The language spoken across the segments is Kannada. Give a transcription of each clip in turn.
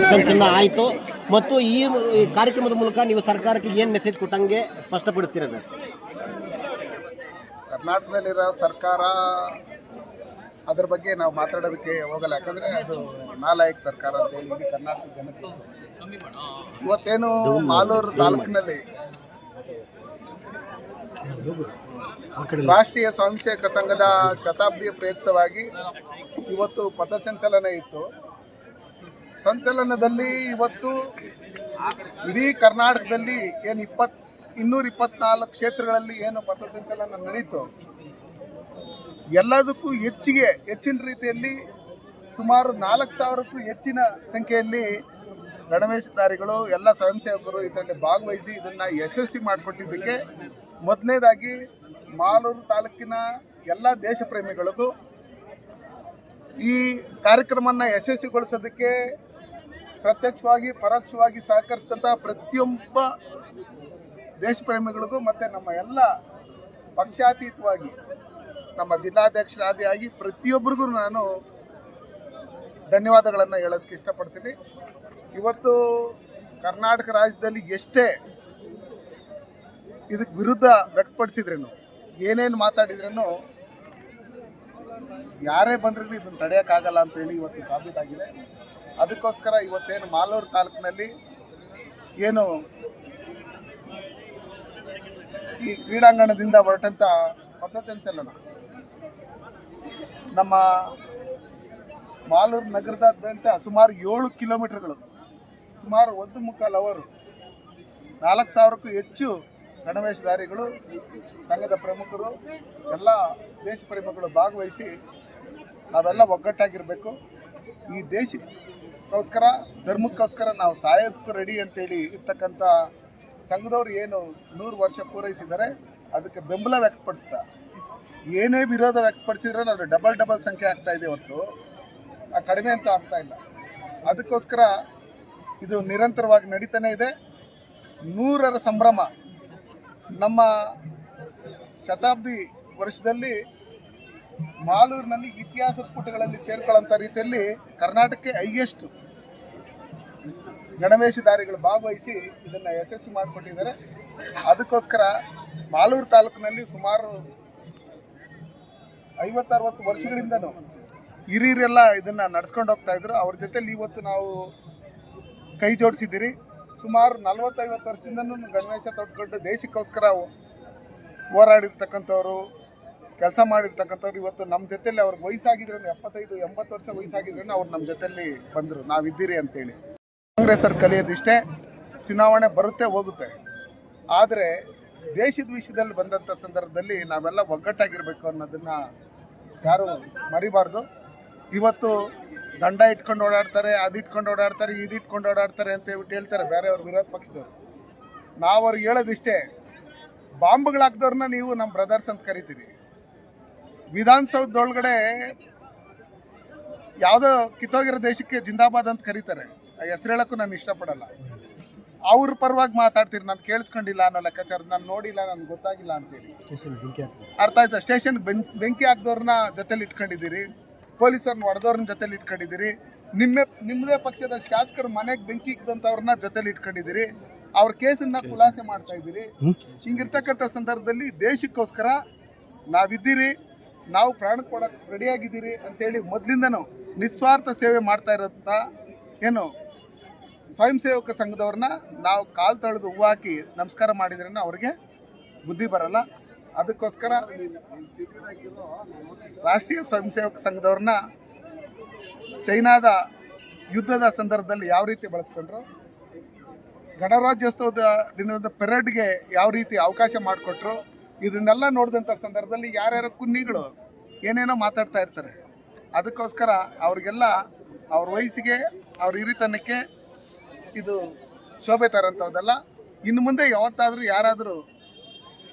ಪಥಸಂಚಲನ ಆಯಿತು. ಮತ್ತು ಈ ಕಾರ್ಯಕ್ರಮದ ಮೂಲಕ ನೀವು ಸರ್ಕಾರಕ್ಕೆ ಏನು ಮೆಸೇಜ್ ಕೊಟ್ಟಂಗೆ ಸ್ಪಷ್ಟಪಡಿಸ್ತೀರಾ ಸರ್? ಕರ್ನಾಟಕದಲ್ಲಿರೋ ಸರ್ಕಾರ ಅದ್ರ ಬಗ್ಗೆ ನಾವು ಮಾತಾಡೋದಕ್ಕೆ ಹೋಗಲ್ಲ. ಯಾಕಂದರೆ ಅದು ನಾಲಾಯಕ್ ಸರ್ಕಾರ ಅಂತ ಹೇಳಿ ಇಡೀ ಕರ್ನಾಟಕ ಜನಕ್ಕೆ ಇವತ್ತೇನು ಮಾಲೂರು ತಾಲೂಕಿನಲ್ಲಿ ರಾಷ್ಟ್ರೀಯ ಸ್ವಯಂ ಸೇವಕ ಸಂಘದ ಶತಾಬ್ದಿಯ ಪ್ರಯುಕ್ತವಾಗಿ ಇವತ್ತು ಪಥಸಂಚಲನ ಇತ್ತು. ಸಂಚಲನದಲ್ಲಿ ಇವತ್ತು ಇಡೀ ಕರ್ನಾಟಕದಲ್ಲಿ ಏನು ಇಪ್ಪತ್ ಇನ್ನೂರ ಇಪ್ಪತ್ನಾಲ್ಕು ಕ್ಷೇತ್ರಗಳಲ್ಲಿ ಏನು ಪಥಸಂಚಲನ ನಡೀತು, ಎಲ್ಲದಕ್ಕೂ ಹೆಚ್ಚಿಗೆ, ಹೆಚ್ಚಿನ ರೀತಿಯಲ್ಲಿ ಸುಮಾರು ನಾಲ್ಕು ಸಾವಿರಕ್ಕೂ ಹೆಚ್ಚಿನ ಸಂಖ್ಯೆಯಲ್ಲಿ ಗಣವೇಶಧಾರಿಗಳು ಎಲ್ಲ ಸ್ವಯಂ ಸೇವಕರು ಇದರಲ್ಲಿ ಭಾಗವಹಿಸಿ ಇದನ್ನು ಯಶಸ್ವಿ ಮಾಡಿಕೊಟ್ಟಿದ್ದಕ್ಕೆ ಮೊದಲನೇದಾಗಿ ಮಾಲೂರು ತಾಲೂಕಿನ ಎಲ್ಲ ದೇಶಪ್ರೇಮಿಗಳಿಗೂ ಈ ಕಾರ್ಯಕ್ರಮವನ್ನು ಯಶಸ್ವಿಗೊಳಿಸೋದಕ್ಕೆ ಪ್ರತ್ಯಕ್ಷವಾಗಿ, ಪರೋಕ್ಷವಾಗಿ ಸಹಕರಿಸಿದಂಥ ಪ್ರತಿಯೊಬ್ಬ ದೇಶಪ್ರೇಮಿಗಳಿಗೂ ಮತ್ತು ನಮ್ಮ ಎಲ್ಲ ಪಕ್ಷಾತೀತವಾಗಿ, ನಮ್ಮ ಜಿಲ್ಲಾಧ್ಯಕ್ಷರಾದಿಯಾಗಿ ಪ್ರತಿಯೊಬ್ಬರಿಗೂ ನಾನು ಧನ್ಯವಾದಗಳನ್ನು ಹೇಳೋದಕ್ಕೆ ಇಷ್ಟಪಡ್ತೀನಿ. ಇವತ್ತು ಕರ್ನಾಟಕ ರಾಜ್ಯದಲ್ಲಿ ಎಷ್ಟೇ ಇದಕ್ಕೆ ವಿರುದ್ಧ ವ್ಯಕ್ತಪಡಿಸಿದ್ರೇನು, ಏನೇನು ಮಾತಾಡಿದ್ರೇನು, ಯಾರೇ ಬಂದ್ರೂ ಇದನ್ನು ತಡೆಯೋಕ್ಕಾಗಲ್ಲ ಅಂತೇಳಿ ಇವತ್ತು ಸಾಬೀತಾಗಿದೆ. ಅದಕ್ಕೋಸ್ಕರ ಇವತ್ತೇನು ಮಾಲೂರು ತಾಲೂಕಿನಲ್ಲಿ ಏನು ಈ ಕ್ರೀಡಾಂಗಣದಿಂದ ಹೊರಟಂಥ ಪಥಸಂಚಲನ ನಮ್ಮ ಮಾಲೂರು ನಗರದಾದ್ಯಂತ ಸುಮಾರು ಏಳು ಕಿಲೋಮೀಟರ್ಗಳು, ಸುಮಾರು ಒಂದು ಮುಕ್ಕಾಲು ಅವರು, ನಾಲ್ಕು ಸಾವಿರಕ್ಕೂ ಹೆಚ್ಚು ಗಣವೇಶಧಾರಿಗಳು, ಸಂಘದ ಪ್ರಮುಖರು, ಎಲ್ಲ ದೇಶ ಪ್ರೇಮಿಗಳು ಭಾಗವಹಿಸಿ ನಾವೆಲ್ಲ ಒಗ್ಗಟ್ಟಾಗಿರಬೇಕು. ಈ ದೇಶಕ್ಕೋಸ್ಕರ ಧರ್ಮಕ್ಕೋಸ್ಕರ ನಾವು ಸಾಯೋದಕ್ಕೂ ರೆಡಿ ಅಂತೇಳಿ ಇರ್ತಕ್ಕಂಥ ಸಂಘದವ್ರು ಏನು ನೂರು ವರ್ಷ ಪೂರೈಸಿದ್ದಾರೆ, ಅದಕ್ಕೆ ಬೆಂಬಲ ವ್ಯಕ್ತಪಡಿಸ್ತಾ, ಏನೇ ವಿರೋಧ ವ್ಯಕ್ತಪಡಿಸಿದ್ರೆ ಅದು ಡಬಲ್ ಡಬಲ್ ಸಂಖ್ಯೆ ಆಗ್ತಾ ಇದೆ ಹೊರತು ಕಡಿಮೆ ಅಂತ ಆಗ್ತಾ ಇಲ್ಲ. ಅದಕ್ಕೋಸ್ಕರ ಇದು ನಿರಂತರವಾಗಿ ನಡೀತಾನೆ ಇದೆ. ನೂರರ ಸಂಭ್ರಮ ನಮ್ಮ ಶತಾಬ್ದಿ ವರ್ಷದಲ್ಲಿ ಮಾಲೂರಿನಲ್ಲಿ ಇತಿಹಾಸದ ಪುಟಗಳಲ್ಲಿ ಸೇರ್ಕೊಳ್ಳೋಂಥ ರೀತಿಯಲ್ಲಿ ಕರ್ನಾಟಕಕ್ಕೆ ಹೈಯೆಸ್ಟ್ ಗಣವೇಶಧಾರಿಗಳು ಭಾಗವಹಿಸಿ ಇದನ್ನು ಯಶಸ್ವಿ ಮಾಡಿಕೊಟ್ಟಿದ್ದಾರೆ. ಅದಕ್ಕೋಸ್ಕರ ಮಾಲೂರು ತಾಲೂಕಿನಲ್ಲಿ ಸುಮಾರು ಐವತ್ತರವತ್ತು ವರ್ಷಗಳಿಂದನೂ ಹಿರಿಯರೆಲ್ಲ ಇದನ್ನು ನಡ್ಸ್ಕೊಂಡು ಹೋಗ್ತಾ ಇದ್ರು. ಅವ್ರ ಜೊತೆಲಿ ಇವತ್ತು ನಾವು ಕೈ ಜೋಡಿಸಿದ್ದೀರಿ. ಸುಮಾರು ನಲವತ್ತೈವತ್ತು ವರ್ಷದಿಂದನೂ ಗಣವೇಶ ತೊಟ್ಕೊಂಡು ದೇಶಕ್ಕೋಸ್ಕರ ಹೋರಾಡಿರ್ತಕ್ಕಂಥವ್ರು, ಕೆಲಸ ಮಾಡಿರ್ತಕ್ಕಂಥವ್ರು ಇವತ್ತು ನಮ್ಮ ಜೊತೆಲಿ ಅವ್ರಿಗೆ ವಯಸ್ಸಾಗಿದ್ರೂ ಎಪ್ಪತ್ತೈದು, ಎಂಬತ್ತು ವರ್ಷ ವಯಸ್ಸಾಗಿದ್ರೂ ಅವ್ರು ನಮ್ಮ ಜೊತೆಲಿ ಬಂದರು. ನಾವಿದ್ದೀರಿ ಅಂತೇಳಿ. ಕಾಂಗ್ರೆಸ್ಸರು ಕಲಿಯೋದಿಷ್ಟೇ ಚುನಾವಣೆ ಬರುತ್ತೆ, ಹೋಗುತ್ತೆ. ಆದರೆ ದೇಶದ ವಿಷಯದಲ್ಲಿ ಬಂದಂಥ ಸಂದರ್ಭದಲ್ಲಿ ನಾವೆಲ್ಲ ಒಗ್ಗಟ್ಟಾಗಿರಬೇಕು ಅನ್ನೋದನ್ನು ಯಾರು ಮರಿಬಾರ್ದು. ಇವತ್ತು ದಂಡ ಇಟ್ಕೊಂಡು ಓಡಾಡ್ತಾರೆ, ಅದು ಇಟ್ಕೊಂಡು ಓಡಾಡ್ತಾರೆ, ಇದು ಓಡಾಡ್ತಾರೆ ಅಂತ ಹೇಳ್ಬಿಟ್ಟು ಹೇಳ್ತಾರೆ ಬೇರೆಯವ್ರ ವಿರೋಧ ಪಕ್ಷದವ್ರು. ನಾವು ಅವ್ರಿಗೆ ಹೇಳೋದಿಷ್ಟೇ ಬಾಂಬ್ಗಳಾಕ್ದವ್ರನ್ನ ನೀವು ನಮ್ಮ ಬ್ರದರ್ಸ್ ಅಂತ ಕರಿತೀರಿ. ವಿಧಾನಸೌಧದೊಳಗಡೆ ಯಾವುದೋ ಕಿತ್ತೋಗಿರೋ ದೇಶಕ್ಕೆ ಜಿಂದಾಬಾದ್ ಅಂತ ಕರೀತಾರೆ. ಹೆಸರು ಹೇಳೋಕ್ಕೂ ನಾನು ಇಷ್ಟಪಡಲ್ಲ. ಅವ್ರ ಪರವಾಗಿ ಮಾತಾಡ್ತೀರಿ ನಾನು ಕೇಳಿಸ್ಕೊಂಡಿಲ್ಲ ಅನ್ನೋ ಲೆಕ್ಕಾಚಾರ ನಾನು ನೋಡಿಲ್ಲ ನನ್ಗೆ ಗೊತ್ತಾಗಿಲ್ಲ ಅಂತೇಳಿ. ಅರ್ಥ ಆಯ್ತಾ? ಸ್ಟೇಷನ್ ಬೆಂಚ್ ಬೆಂಕಿ ಹಾಕ್ದವ್ರನ್ನ ಜೊತೆಲಿ ಇಟ್ಕೊಂಡಿದ್ದೀರಿ ಪೊಲೀಸರನ್ನ ಹೊಡೆದವ್ರನ್ನ ಜೊತೆಲಿ ಇಟ್ಕೊಂಡಿದ್ದೀರಿ ನಿಮ್ಮ ನಿಮ್ಮದೇ ಪಕ್ಷದ ಶಾಸಕರ ಮನೆಗೆ ಬೆಂಕಿ ಇಕ್ಕಿದಂಥವ್ರನ್ನ ಜೊತೆಲಿ ಇಟ್ಕೊಂಡಿದ್ದೀರಿ ಅವ್ರ ಕೇಸನ್ನ ಖುಲಾಸೆ ಮಾಡ್ತಾ ಇದ್ದೀರಿ. ಹಿಂಗಿರ್ತಕ್ಕಂಥ ಸಂದರ್ಭದಲ್ಲಿ ದೇಶಕ್ಕೋಸ್ಕರ ನಾವಿದ್ದೀರಿ ನಾವು ಪ್ರಾಣ ಕೊಡಕ್ಕೆ ರೆಡಿಯಾಗಿದ್ದೀರಿ ಅಂತೇಳಿ ಮೊದಲಿಂದನೂ ನಿಸ್ವಾರ್ಥ ಸೇವೆ ಮಾಡ್ತಾ ಇರೋಂಥ ಏನು ಸ್ವಯಂ ಸೇವಕ ಸಂಘದವ್ರನ್ನ ನಾವು ಕಾಲು ತಳೆದು ಹೂವು ಹಾಕಿ ನಮಸ್ಕಾರ ಮಾಡಿದ್ರೆ ಅವ್ರಿಗೆ ಬುದ್ಧಿ ಬರಲ್ಲ. ಅದಕ್ಕೋಸ್ಕರ ರಾಷ್ಟ್ರೀಯ ಸ್ವಯಂ ಸೇವಕ ಸಂಘದವ್ರನ್ನ ಚೈನಾದ ಯುದ್ಧದ ಸಂದರ್ಭದಲ್ಲಿ ಯಾವ ರೀತಿ ಬಳಸ್ಕೊಂಡ್ರು ಗಣರಾಜ್ಯೋತ್ಸವದ ದಿನದ ಪೆರೇಡ್ಗೆ ಯಾವ ರೀತಿ ಅವಕಾಶ ಮಾಡಿಕೊಟ್ರು, ಇದನ್ನೆಲ್ಲ ನೋಡಿದಂಥ ಸಂದರ್ಭದಲ್ಲಿ ಯಾರ್ಯಾರ ಕುನ್ನಿಗಳು ಏನೇನೋ ಮಾತಾಡ್ತಾ ಇರ್ತಾರೆ. ಅದಕ್ಕೋಸ್ಕರ ಅವ್ರಿಗೆಲ್ಲ ಅವ್ರ ವಯಸ್ಸಿಗೆ, ಅವ್ರ ಹಿರಿತನಕ್ಕೆ ಇದು ಶೋಭೆ ತರೋಂಥದ್ದಲ್ಲ ಇನ್ನು ಮುಂದೆ ಯಾವತ್ತಾದರೂ ಯಾರಾದರೂ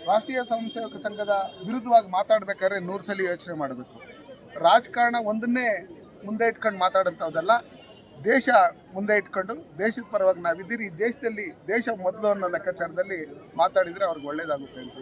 ರಾಷ್ಟ್ರೀಯ ಸ್ವಯಂ ಸೇವಕ ಸಂಘದ ವಿರುದ್ಧವಾಗಿ ಮಾತಾಡಬೇಕಾದ್ರೆ ನೂರು ಸಲ ಯೋಚನೆ ಮಾಡಬೇಕು. ರಾಜಕಾರಣ ಒಂದನ್ನೇ ಮುಂದೆ ಇಟ್ಕೊಂಡು ಮಾತಾಡೋಂಥದ್ದಲ್ಲ ದೇಶ ಮುಂದೆ ಇಟ್ಕೊಂಡು ದೇಶದ ಪರವಾಗಿ ನಾವಿದ್ದೀರಿ. ಈ ದೇಶದಲ್ಲಿ ದೇಶ ಮೊದಲು ಅನ್ನೋ ಲೆಕ್ಕಾಚಾರದಲ್ಲಿ ಮಾತಾಡಿದರೆ ಅವ್ರಿಗೆ ಒಳ್ಳೇದಾಗುತ್ತೆ ಅಂತ